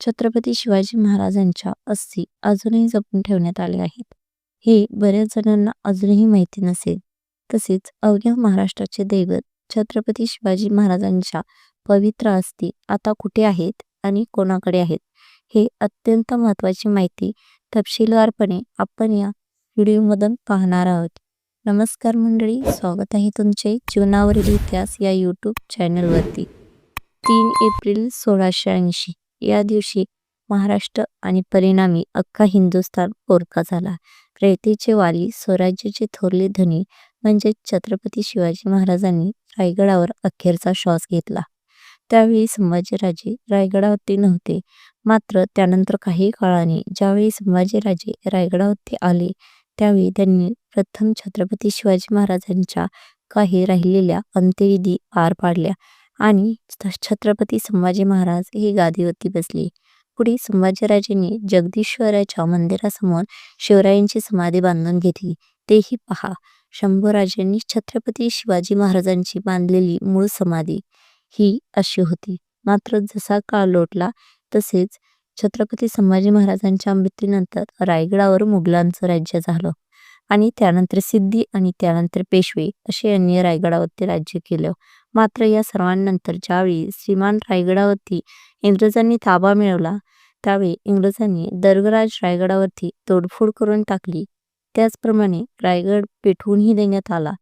छत्रपती शिवाजी महाराजांच्या अस्थी अजूनही जपून ठेवण्यात आले आहेत. हे बऱ्याच जणांना अजूनही माहिती नसेल. तसेच अवघ्या महाराष्ट्राचे दैवत छत्रपती शिवाजी महाराजांच्या पवित्र अस्थी आता कुठे आहेत आणि कोणाकडे आहेत हे अत्यंत महत्वाची माहिती तपशीलवारपणे आपण या व्हिडिओमधून पाहणार आहोत. नमस्कार मंडळी स्वागत आहे तुमचे जीवनावरील इतिहास या यूट्यूब चॅनलवरती तीन एप्रिल सोळाशे ऐंशी. या दिवशी महाराष्ट्र आणि परिणामी अख्खा हिंदुस्थान पोरका झाला. रयतेचे वाली स्वराज्याचे थोरले धनी म्हणजे छत्रपती शिवाजी महाराजांनी रायगडावर अखेरचा श्वास घेतला. त्यावेळी संभाजीराजे रायगडावरती नव्हते. मात्र त्यानंतर काही काळाने ज्यावेळी संभाजीराजे रायगडावरती आले त्यावेळी त्यांनी प्रथम छत्रपती शिवाजी महाराजांच्या काही राहिलेल्या अंत्यविधी पार पाडल्या. आणि छत्रपती संभाजी महाराज हे गादीवरती बसले. पुढे संभाजीराजेंनी जगदीश्वराच्या मंदिरासमोर शिवरायांची समाधी बांधून घेतली. तेही पहा शंभूराजांनी छत्रपती शिवाजी महाराजांची बांधलेली मूळ समाधी ही अशी होती. मात्र जसा काळ लोटला तसेच छत्रपती संभाजी महाराजांच्या मृत्यूनंतर रायगडावर मुघलांचं राज्य झालं आणि त्यानंतर सिद्धी आणि त्यानंतर पेशवे असे यांनी रायगडावरती राज्य केलं. मात्र या सर्वांनंतर ज्यावेळी श्रीमान रायगडावरती इंग्रजांनी ताबा मिळवला त्यावेळी इंग्रजांनी दर्गराज रायगडावरती तोडफोड करून टाकली. त्याचप्रमाणे रायगड पेटवूनही देण्यात आला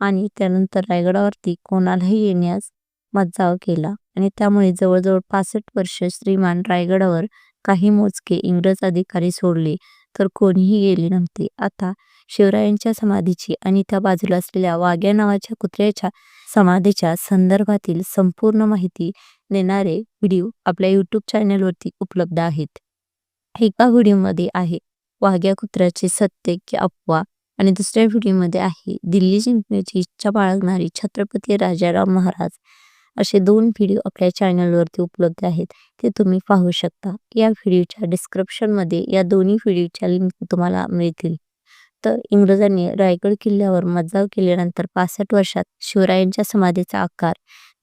आणि त्यानंतर रायगडावरती कोणालाही येण्यास मज्जाव केला आणि त्यामुळे जवळजवळ पासष्ट वर्ष श्रीमान रायगडावर काही मोजके इंग्रज अधिकारी सोडले. तर कोणीही गेले नव्हते. आता शिवरायांच्या समाधीची आणि त्या बाजूला असलेल्या वाघ्या नावाच्या कुत्र्याच्या समाधीच्या संदर्भातील संपूर्ण माहिती देणारे व्हिडिओ आपल्या यूट्यूब चॅनलवरती उपलब्ध आहेत. एका व्हिडिओमध्ये आहे. वाघ्या कुत्र्याचे सत्य की अफवा आणि दुसऱ्या व्हिडिओमध्ये आहे. दिल्ली जिंकण्याची इच्छा बाळगणारी छत्रपती राजाराम महाराज असे दोन व्हिडिओ आपल्या चॅनलवरती उपलब्ध आहेत ते तुम्ही पाहू शकता. या व्हिडिओच्या डिस्क्रिप्शनमध्ये या दोन्ही व्हिडिओच्या लिंक तुम्हाला मिळतील. तर इंग्रजांनी रायगड किल्ल्यावर मज्जाव केल्यानंतर पासष्ट वर्षात शिवरायांच्या समाधीचा आकार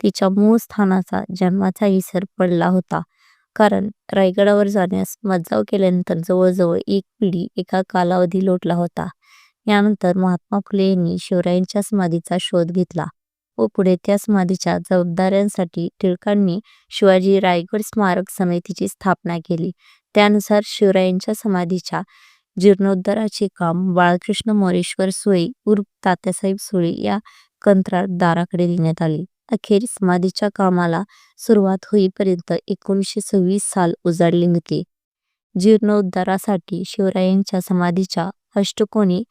तिच्या मूळ स्थानाचा जन्माचा विसर पडला होता. कारण रायगडावर जाण्यास मज्जाव केल्यानंतर जवळजवळ एक पिढी एका कालावधी लोटला होता. यानंतर महात्मा फुले यांनी शिवरायांच्या समाधीचा शोध घेतला. व पुढे त्या समाधीच्या जबाबदाऱ्यांसाठी टिळकांनी शिवाजी रायगड स्मारक समितीची स्थापना केली. त्यानुसार शिवरायांच्या समाधीच्या जीर्णोद्धाराचे काम बाळकृष्ण मोरेश्वर सुळे उर्फ तात्यासाहेब सुळे या कंत्राटदाराकडे देण्यात आले. अखेर समाधीच्या कामाला सुरुवात होईपर्यंत एकोणीसशे सव्वीस साल उजाडले होते. जीर्णोद्धारासाठी शिवरायांच्या समाधीच्या अष्टकोनी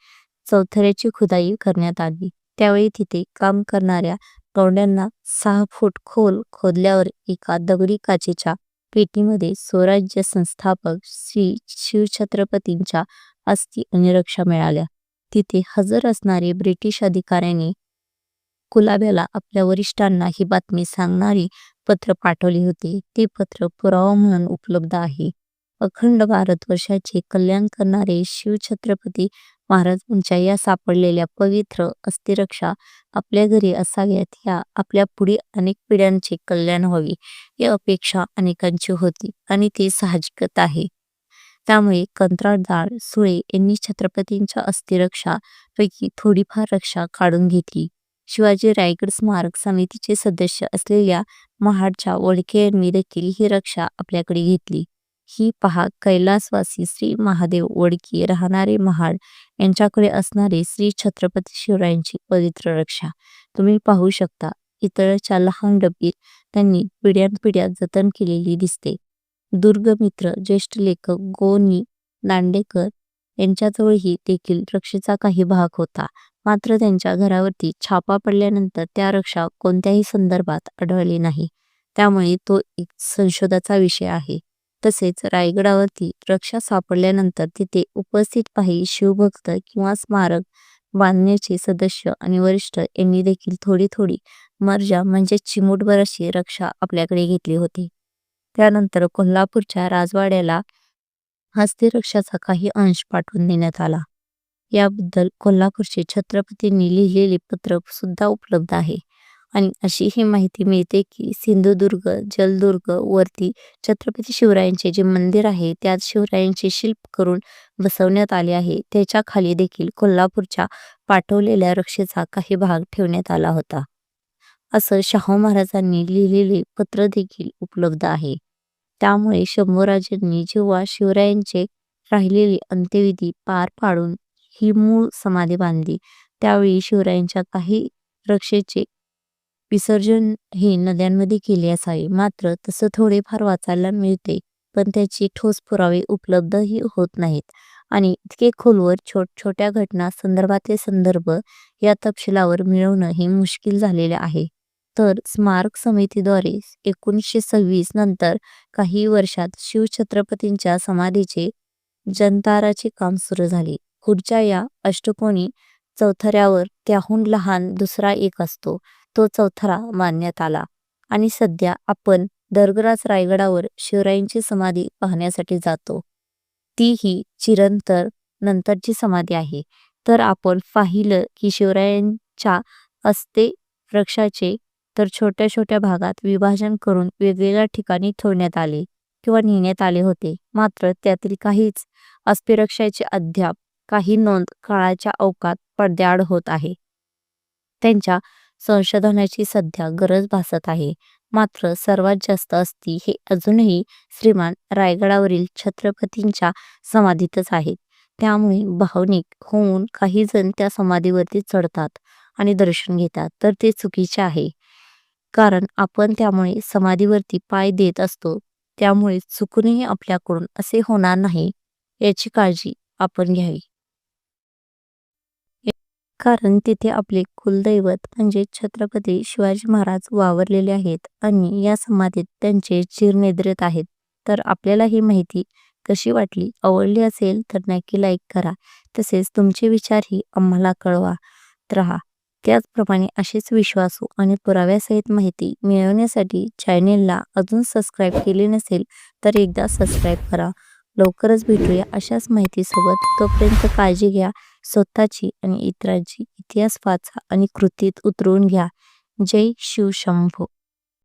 चौथऱ्याची खुदाई करण्यात आली. त्यावेळी तिथे काम करणाऱ्या गौंड्यांना सहा फूट खोल खोदल्यावर एका दगडी काचेच्या पेटीमध्ये स्वराज्य संस्थापक श्री शिवछत्रपतींच्या अस्थी आणि रक्षा मिळाल्या. तिथे हजर असणारे ब्रिटिश अधिकाऱ्यांनी कुलाब्याला आपल्या वरिष्ठांना ही बातमी सांगणारी पत्र पाठवले होते. ते पत्र पुरावा म्हणून उपलब्ध आहे. अखंड भारतवर्षाचे कल्याण करणारे शिवछत्रपती महाराज तुमच्या या सापडलेल्या पवित्र अस्थिरक्षा आपल्या घरी असाव्यात. ह्या आपल्या पुढील अनेक पिढ्यांचे कल्याण व्हावे. ही अपेक्षा अनेकांची होती आणि ते साहजिकत आहे. त्यामुळे कंत्राटदार सुळे यांनी छत्रपतींच्या अस्थिरक्षा पैकी थोडीफार रक्षा काढून घेतली. शिवाजी रायगड स्मारक समितीचे सदस्य असलेल्या महाडच्या वळके यांनी देखील ही रक्षा आपल्याकडे घेतली. ही पहा कैलासवासी श्री महादेव वडकी राहणारे महाड यांच्याकडे असणारे श्री छत्रपती शिवरायांची पवित्र रक्षा. तुम्ही पाहू शकता इतरच्या लहान डबीत त्यांनी पिढ्यानपिढ्या जतन केलेली दिसते. दुर्गमित्र ज्येष्ठ लेखक गोनी दांडेकर यांच्याजवळही देखील रक्षेचा काही भाग होता. मात्र त्यांच्या घरावरती छापा पडल्यानंतर त्या रक्षा कोणत्याही संदर्भात आढळली नाही. त्यामुळे तो एक संशोधाचा विषय आहे. तसेच रायगडावरती रक्षा सापडल्यानंतर तिथे उपस्थित काही शिवभक्त किंवा स्मारक बांधण्याचे सदस्य आणि वरिष्ठ यांनी देखील थोडी थोडी मर्जा म्हणजे चिमूटभर अशी रक्षा आपल्याकडे घेतली होती. त्यानंतर कोल्हापूरच्या राजवाड्याला हस्तिरक्षाचा काही अंश पाठवून देण्यात आला. याबद्दल कोल्हापूरचे छत्रपतींनी लिहिलेले पत्र सुद्धा उपलब्ध आहे. आणि अशी ही माहिती मिळते की सिंधुदुर्ग जलदुर्ग वरती छत्रपती शिवरायांचे जे मंदिर आहे त्यात शिवरायांचे शिल्प करून बसवण्यात आले आहे. त्याच्याखाली देखील कोल्हापूरच्या पाठवलेल्या रक्षेचा काही भाग ठेवण्यात आला होता. असं शाहू महाराजांनी लिहिलेले पत्र देखील उपलब्ध आहे. त्यामुळे शंभूराजांनी जेव्हा शिवरायांचे राहिलेली अंत्यविधी पार पाडून ही मूळ समाधी बांधली त्यावेळी शिवरायांच्या काही रक्षेचे विसर्जन हे नद्यांमध्ये केले असावे. मात्र तसं थोडेफार वाचायला मिळते पण त्याची ठोस पुरावे उपलब्धही होत नाहीत. आणि इतके खोलवर छोट छोट्या घटना संदर्भातले संदर्भ या तपशिलावर मिळवणं हे मुश्किल झालेले आहे. तर स्मारक समितीद्वारे एकोणीसशे सव्वीस नंतर काही वर्षात शिवछत्रपतींच्या समाधीचे जनताराचे काम सुरू झाले. पुढच्या या अष्टकोनी चौथऱ्यावर त्याहून लहान दुसरा एक असतो. तो चौथरा मानण्यात आला. आणि सध्या आपण दर्गराज रायगडावर शिवरायांची समाधी पाहण्यासाठी जातो. ती ही चिरंतर नंतरची समाधी आहे. तर आपण पाहिलं की शिवरायांच्या अस्ते वृक्षाचे तर छोट्या छोट्या भागात विभाजन करून वेगवेगळ्या ठिकाणी ठेवण्यात आले किंवा नेण्यात आले होते. मात्र त्यातील काहीच अस्थिरक्षाचे अद्याप काही नोंद काळाच्या अवकात पडद्याआड होत आहे. त्यांच्या संशोधनाची सध्या गरज भासत आहे. मात्र सर्वात जास्त अस्ती हे अजूनही श्रीमान रायगडावरील छत्रपतींच्या समाधीतच आहेत. त्यामुळे भावनिक होऊन काही जण त्या समाधीवरती चढतात आणि दर्शन घेतात. तर ते चुकीचे आहे. कारण आपण त्यामुळे समाधीवरती पाय देत असतो. त्यामुळे चुकूनही आपल्याकडून असे होणार नाही याची काळजी आपण घ्यावी. कारण तिथे आपले कुलदैवत म्हणजे छत्रपती शिवाजी महाराज वावरलेले आहेत आणि या समाधीत त्यांचे चिरनिद्रेत आहेत. तर आपल्याला ही माहिती कशी वाटली? आवडली असेल तर नक्की लाईक करा. तसेच तुमचे विचारही आम्हाला कळवा. रहा. त्याचप्रमाणे अशीच विश्वासू आणि पुराव्यासहित माहिती मिळवण्यासाठी चॅनेलला अजून सबस्क्राईब केले नसेल तर एकदा सबस्क्राईब करा. लवकरच भेटूया अशाच माहितीसोबत. तोपर्यंत काळजी घ्या. स्वतःची आणि इतरांची इतिहास वाचा आणि कृतीत उतरून घ्या जय शिव शंभो.